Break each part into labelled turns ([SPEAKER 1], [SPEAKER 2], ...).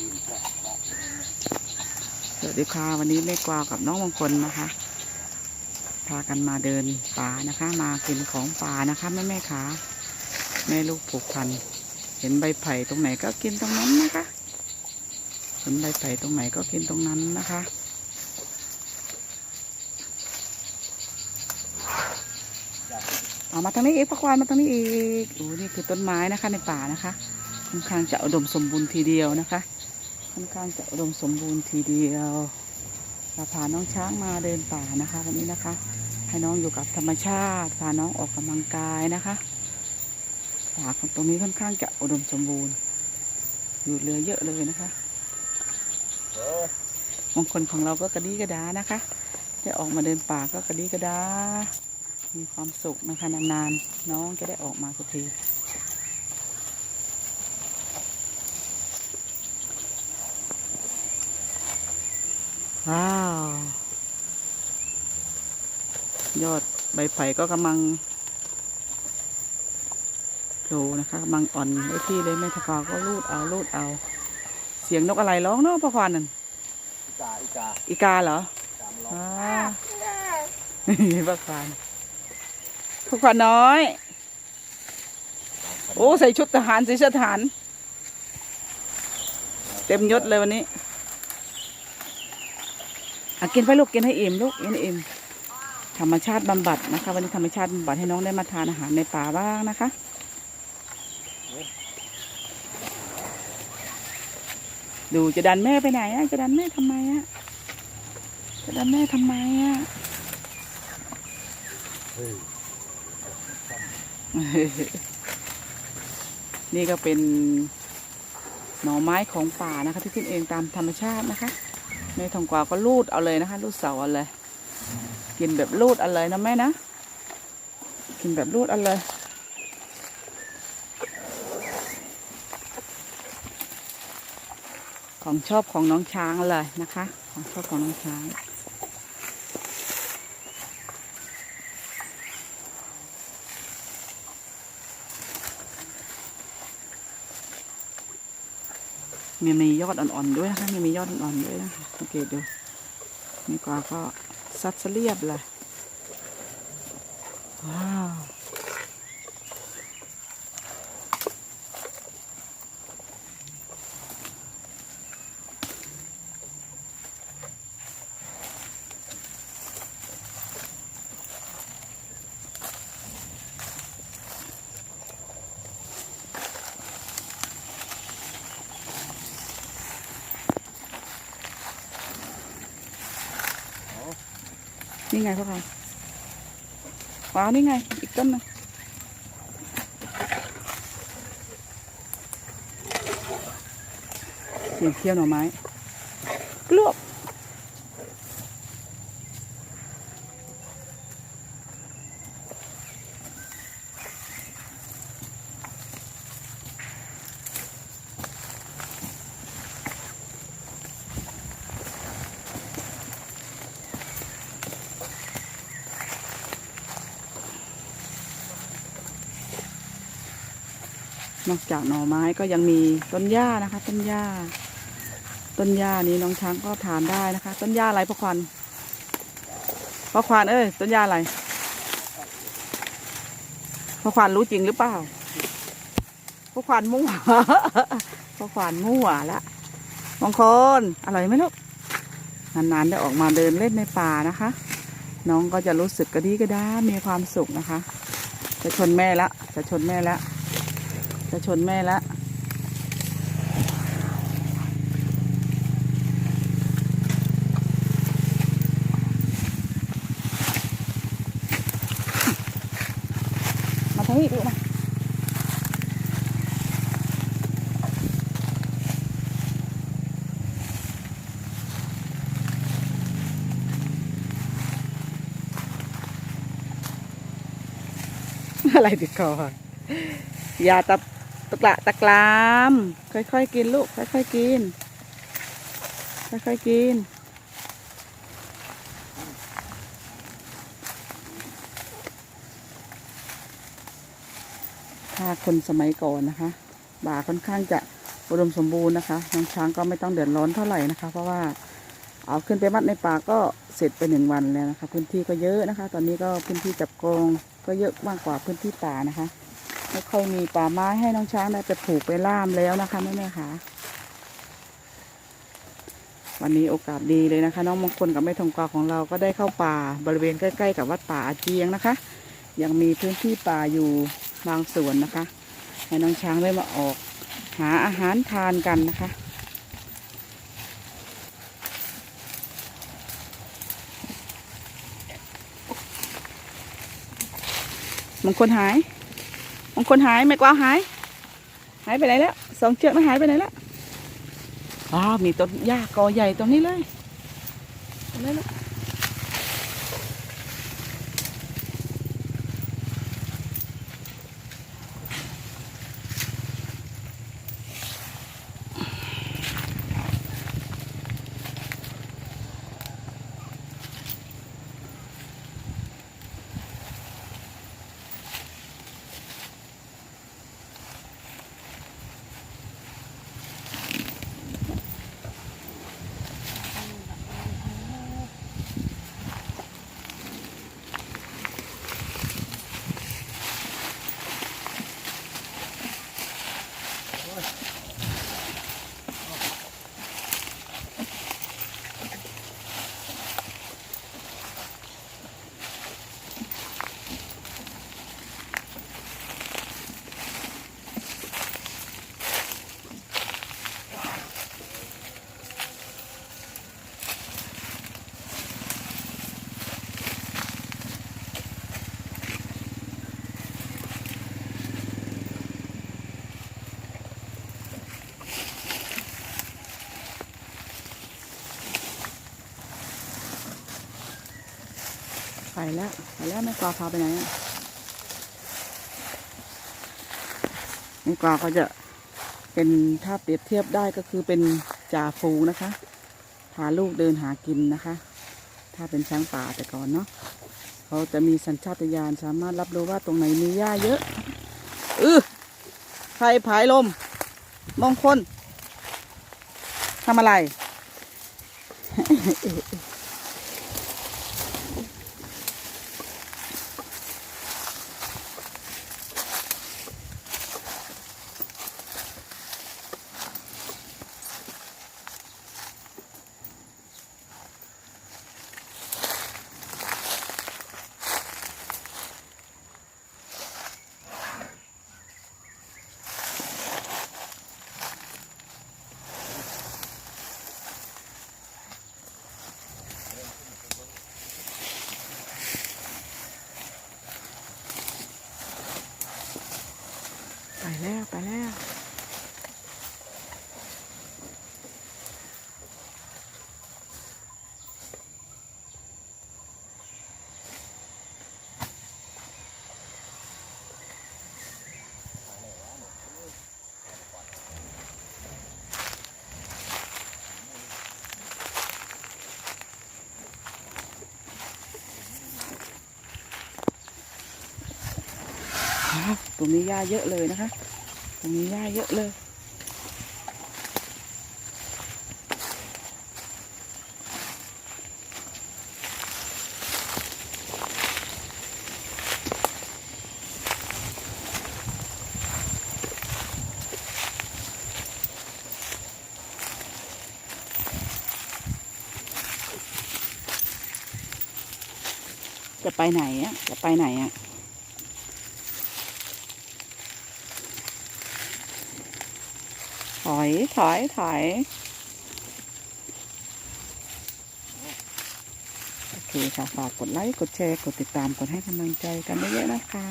[SPEAKER 1] สวัสดีค่ะวันนี้แม่กวากับน้องมงคลนะคะ พากันมาเดินป่านะคะ มากินของป่านะคะแม่แม่ขาแม่ลูกผูกพัน เห็นใบไผ่ตรงไหนก็กินตรงนั้นนะคะ เห็นใบไผ่ตรงไหนก็กินตรงนั้นนะคะเอามาทางนี้อีกพักวานมาทางนี้อีกโอ้นี่คือต้นไม้นะคะในป่านะคะค่อนข้างจะอุดมสมบูรณ์ทีเดียวนะคะ อนข้างจะอุดมสมบูรณ์ทีเดียวเราพาน้องช้างมาเดินป่านะคะ วันนี้นะคะ ให้น้องอยู่กับธรรมชาติพาน้องออกกำลังกายนะคะป่าตรงนี้ค่อนข้างจะอุดมสมบูรณ์ อยู่เหลือเยอะเลยนะคะบางคนของเราก็กระดีกระดานะคะได้ออกมาเดินป่าก็กระดีกระดา มีความสุขนะคะนานๆน้องจะได้ออกมาสักที ว้าว ยอดใบไผ่ก็กำลังโผล่นะคะกำลังอ่อนได้ที่เลยแม่ทะกาก็ลูดเอาลูดเอา เสียงนกอะไรร้องเนาะพ่อควานนั่น
[SPEAKER 2] อีกาอีกา
[SPEAKER 1] อีกาเหรอ
[SPEAKER 2] ตามร้อง
[SPEAKER 1] ว้าวพ่อควานพ่อควานน้อย โอ้ใส่ชุดทหารใส่เสื้อทหาร เต็มยศเลยวันนี้อะ กินไปลูกกินให้อิ่มลูกกินให้อิ่มธรรมชาติบำบัดนะคะ วันนี้ธรรมชาติบำบัดให้น้องได้มาทานอาหารในป่าบ้างนะคะดูจะดันแม่ไปไหนอะจะดันแม่ทำไมอะจะดันแม่ทำไมอะนี่ก็เป็นหน่อไม้ของป่านะคะ ที่ขึ้นเองตามธรรมชาตินะคะ ในทองกวาก็ลูดเอาเลยนะคะ ลูดเสาเอาเลย กินแบบลูดเอาเลยนะแม่นะ กินแบบลูดเอาเลยของชอบของน้องช้างเลยนะคะ ของชอบของน้องช้าง มีมียอดอ่อนๆด้วยนะคะมีมียอดอ่อนๆด้วยนะคะสังเกตดูนี่กว่าก็ซัดเสเรียบเลย นี่ไงพ่อค่ะว้าวนี่ไง อีกต้นหนึงเสียงเคี้ยวหน่อไม้กลวก นอกจากหน่อไม้ก็ยังมีต้นหญ้านะคะ ต้นหญ้า ต้นหญ้านี้น้องช้างก็ทานได้นะคะ ต้นหญ้าอะไรพ่อควันพ่อควันเอ้ยต้นหญ้าอะไรพ่อควันรู้จริงหรือเปล่าพ่อควันมั่วพ่อควันมั่วละมงคลอร่อยไหมลูกนานๆได้ออกมาเดินเล่นในป่านะคะ น้องก็จะรู้สึกกระดีกระดามีความสุขนะคะ จะชนแม่ละจะชนแม่และ จะชนแม่ละมาทางนี้ดูมาอะไรติดคออย่าตะ ตะกละตะกราม ค่อยๆกินลูก ค่อยๆกิน ค่อยๆกิน ถ้าคนสมัยก่อนนะคะบ่าค่อนข้างจะอุดมสมบูรณ์นะคะน้องช้างก็ไม่ต้องเดือดร้อนเท่าไหร่นะคะ เพราะว่าเอาขึ้นไปมัดในป่าก็เสร็จไปหนึ่งวันแล้วนะคะ พื้นที่ก็เยอะนะคะ ตอนนี้ก็พื้นที่จับกองก็เยอะมากกว่าพื้นที่ป่านะคะ ไม่ค่อยมีป่าไม้ให้น้องช้างได้ไปปลูกไปล่ามแล้วนะคะแม่แม่ค่ะ วันนี้โอกาสดีเลยนะคะ น้องมงคลกับแม่ทองกวาของเราก็ได้เข้าป่าบริเวณใกล้ ๆ กับวัดป่าอาเจียงนะคะ ยังมีพื้นที่ป่าอยู่บางส่วนนะคะ ให้น้องช้างได้มาออก หาอาหารทานกันนะคะมงคลหาย มงคลหายไม่กวางหาย หายไปไหนแล้วสองเชือกนะหายไปไหนแล้วอ๋อมีต้นหญ้ากอใหญ่ตรงนี้เลยตรงนี้แล้ว ไปแล้วไปแล้วไม่กวาพาไปไหนอะไม่กวาก็จะเป็นถ้าเปรียบเทียบได้ก็คือเป็นจ่าฝูงนะคะ พาลูกเดินหากินนะคะ ถ้าเป็นช้างป่าแต่ก่อนเนาะเขาจะมีสัญชาตญาณสามารถรับรู้ว่าตรงไหนมีหญ้าเยอะเออใครผายลม มองคลทำอะไร ตรงนี้หญ้าเยอะเลยนะคะ ตรงนี้หญ้าเยอะเลย จะไปไหนอะ จะไปไหนอะ อยถอยถอยโอเคค่ะฝากกดไลค์กดแชร์กดติดตามกดให้กำลังใจกันเยอะๆนะคะ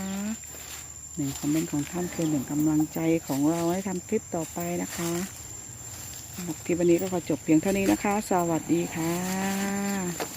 [SPEAKER 1] หนึ่งคอมเมนต์ของท่านคือหนึ่งกำลังใจของเราให้ทำคลิปต่อไปนะคะคลิปวันนี้ก็ขอจบเพียงเท่านี้นะคะ สวัสดีค่ะ